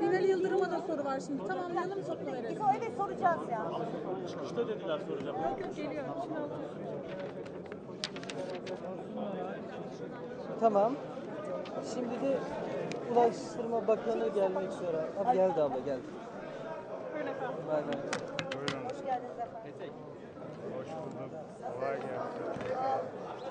Binali Yıldırım'a da soru var şimdi. Tamamlayalım soru verelim. Biz öyle soracağız ya. Çıkışta dediler soracağım. Yok yok geliyor. Şimdi alıyorum. Tamam. Şimdi de Ulaştırma Bakanı gelmek üzere. Abi geldi abla geldi. Bay bay. Hoş geldiniz efendim. Hoş bulduk. Kolay gelsin.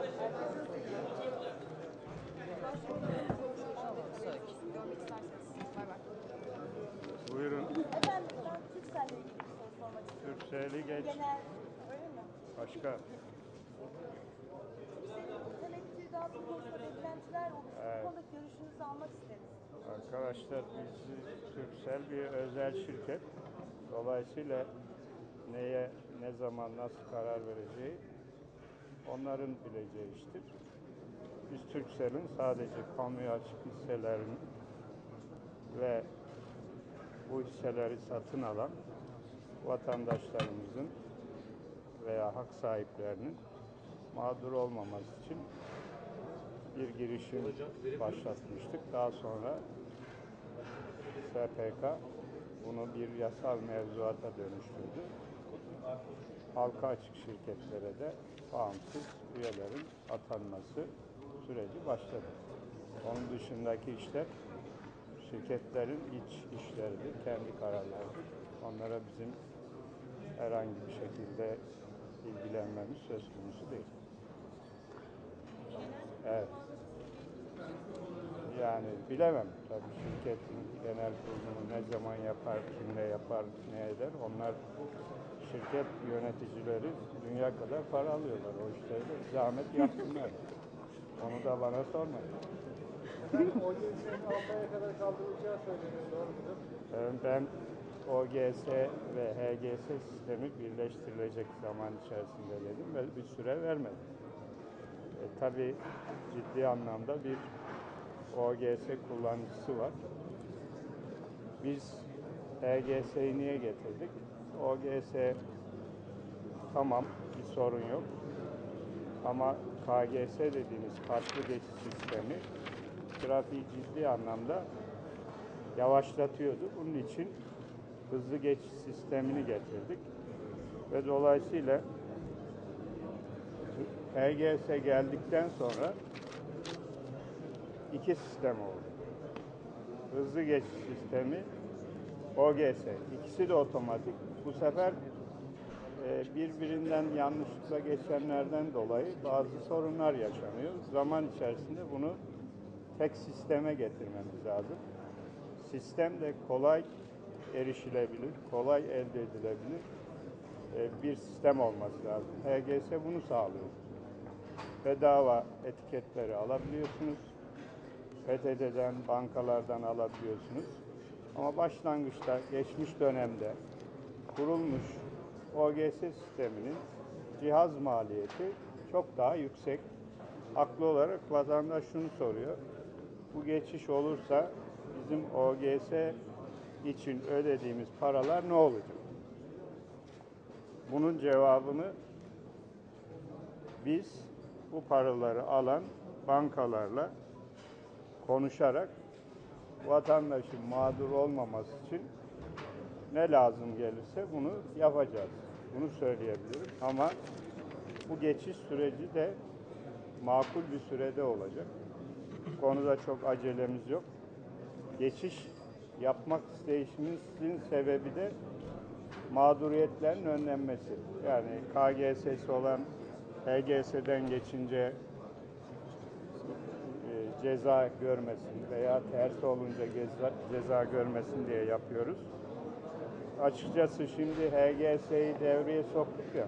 Buyurun. Efendim ben Türkcell'le ilgili bir soru sormak Türkcell'i geç. Genel, öyle mi? Başka. Temettüda bu konusunda beklentiler oluştu. Bu konuda görüşünüzü almak isteriz. Arkadaşlar biz Türkcell bir özel şirket. Dolayısıyla neye, ne zaman, nasıl karar vereceği onların bileceği iştir. Biz Türkcell'in sadece kamuya açık hisselerini ve bu hisseleri satın alan vatandaşlarımızın veya hak sahiplerinin mağdur olmaması için bir girişim başlatmıştık. Daha sonra SPK bunu bir yasal mevzuata dönüştürdü. Halka açık şirketlere de bağımsız üyelerin atanması süreci başladı. Onun dışındaki işler şirketlerin iç işleridir, kendi kararlarıdır. Onlara bizim herhangi bir şekilde ilgilenmemiz söz konusu değil. Evet. Yani bilemem tabii şirketin genel kurulumu ne zaman yapar, kimle yapar, ne eder. Onlar şirket yöneticileri dünya kadar para alıyorlar o işleri zahmet yapsınlar. Onu da bana sormayın. Ee, Ben OGS ve HGS sistemi birleştirilecek zaman içerisinde dedim ve bir süre vermedim. E, tabii ciddi anlamda bir OGS kullanıcısı var. Biz HGS'yi niye getirdik? OGS tamam bir sorun yok. Ama KGS dediğimiz kartlı geçiş sistemi trafiği ciddi anlamda yavaşlatıyordu. Bunun için hızlı geçiş sistemini getirdik. Ve dolayısıyla HGS geldikten sonra iki sistem oldu. Hızlı geçiş sistemi, OGS. İkisi de otomatik. Bu sefer e, birbirinden yanlışlıkla geçenlerden dolayı bazı sorunlar yaşanıyor. Zaman içerisinde bunu tek sisteme getirmemiz lazım. Sistem de kolay erişilebilir, kolay elde edilebilir e, bir sistem olması lazım. HGS bunu sağlıyor. Bedava etiketleri alabiliyorsunuz. PTT'den, bankalardan alabiliyorsunuz. Ama başlangıçta, geçmiş dönemde kurulmuş OGS sisteminin cihaz maliyeti çok daha yüksek. Haklı olarak vatandaş şunu soruyor. Bu geçiş olursa bizim OGS için ödediğimiz paralar ne olacak? Bunun cevabını biz bu paraları alan bankalarla konuşarak vatandaşın mağdur olmaması için ne lazım gelirse bunu yapacağız. Bunu söyleyebilirim ama bu geçiş süreci de makul bir sürede olacak. Bu konuda çok acelemiz yok. Geçiş yapmak isteyişimizin sebebi de mağduriyetlerin önlenmesi. Yani KGS'si olan HGS'den geçince e, ceza görmesin veya tersi olunca ceza, ceza görmesin diye yapıyoruz. Açıkçası şimdi HGS'yi devreye soktuk ya.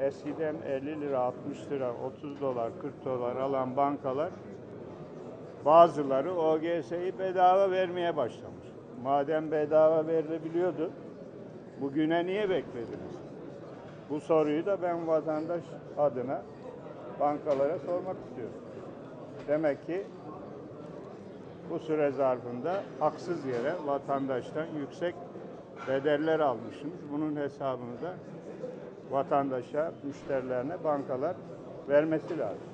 Eskiden 50 lira, 60 lira, 30 dolar, 40 dolar alan bankalar bazıları OGS'yi bedava vermeye başlamış. Madem bedava verilebiliyordu, bugüne niye beklediniz? Bu soruyu da ben vatandaş adına bankalara sormak istiyorum. Demek ki bu süre zarfında haksız yere vatandaştan yüksek bedeller almışsınız. Bunun hesabını da vatandaşa, müşterilerine bankalar vermesi lazım.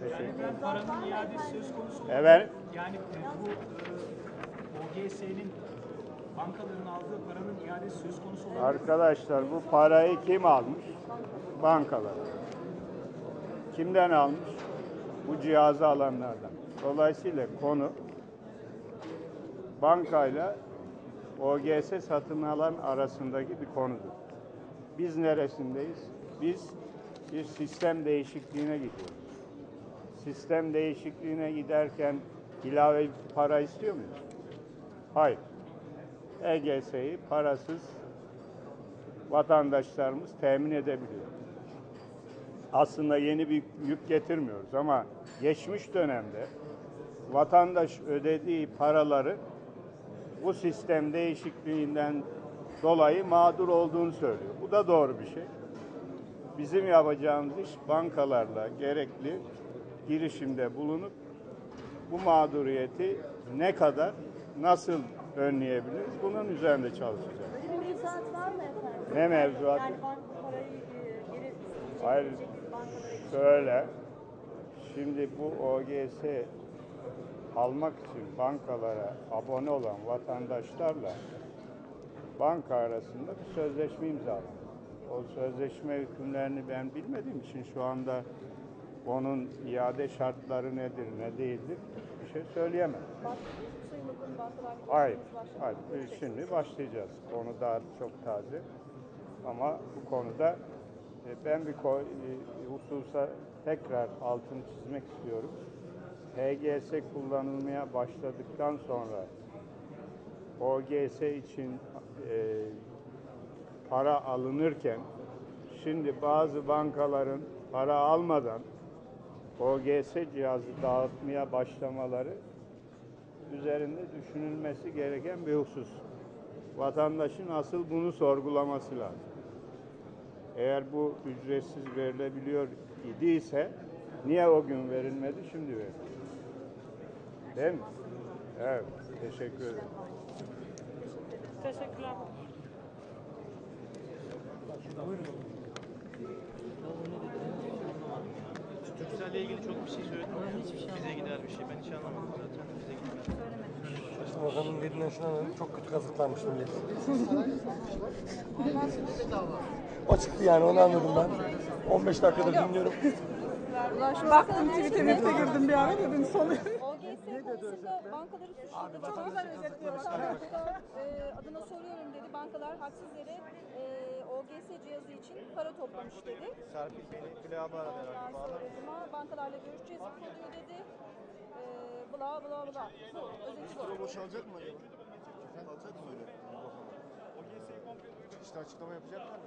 Teşekkür Paranın iadesi söz konusu oldu. Evet. Yani e, bu e, OGS'nin bankaların aldığı paranın iadesi söz konusu oldu. Arkadaşlar bu parayı kim almış? Bankalar. Kimden almış? Bu cihazı alanlardan. Dolayısıyla konu bankayla OGS satın alan arasındaki bir konudur. Biz neresindeyiz? Biz bir sistem değişikliğine gidiyoruz. Sistem değişikliğine giderken ilave para istiyor muyuz? Hayır. EGS'yi parasız vatandaşlarımız temin edebiliyor. Aslında yeni bir yük getirmiyoruz ama geçmiş dönemde vatandaş ödediği paraları bu sistem değişikliğinden dolayı mağdur olduğunu söylüyor. Bu da doğru bir şey. Bizim yapacağımız iş bankalarla gerekli girişimde bulunup bu mağduriyeti ne kadar nasıl önleyebiliriz bunun üzerinde çalışacağız. Böyle bir mevzuat var mı efendim? Ne mevzuatı? Yani banka parayı e, geri Hayır. Şöyle, şimdi bu OGS almak için bankalara abone olan vatandaşlarla banka arasında bir sözleşme imzalandı. O sözleşme hükümlerini ben bilmediğim için şu anda onun iade şartları nedir, ne değildir bir şey söyleyemem. Hayır, hayır. Şimdi başlayacağız. Konu daha çok taze. Ama bu konuda e, ben bir e, hususa tekrar altını çizmek istiyorum. HGS kullanılmaya başladıktan sonra OGS için e, para alınırken şimdi bazı bankaların para almadan OGS cihazı dağıtmaya başlamaları üzerinde düşünülmesi gereken bir husus. Vatandaşın asıl bunu sorgulaması lazım. Eğer bu ücretsiz verilebiliyor idiyse niye o gün verilmedi şimdi verildi? Değil mi? Evet. Teşekkür ederim. Teşekkürler. Türkcell'le ilgili çok bir şey söyledim ama bize gider bir şey. Ben hiç anlamadım zaten. Bize gider. Bakanın dediğinden şuna çok kötü kazıklanmış millet. o çıktı yani onu anladım ben. 15 dakikadır dinliyorum. Baktım nefte girdim bir ara dedim sonuyor. OGS konusunda bankaları suçladı. Çok güzel özetliyor. adına soruyorum dedi. Bankalar haksız yere e, OGS cihazı için para toplamış dedi. Serpil beni külahı aradı herhalde. Ondan sonra bankalarla görüşeceğiz bu konuyu dedi. E, bla bla bla. Bu özeti bu. boşalacak mı acaba? Kalacak mı öyle? İşte açıklama yapacaklar mı?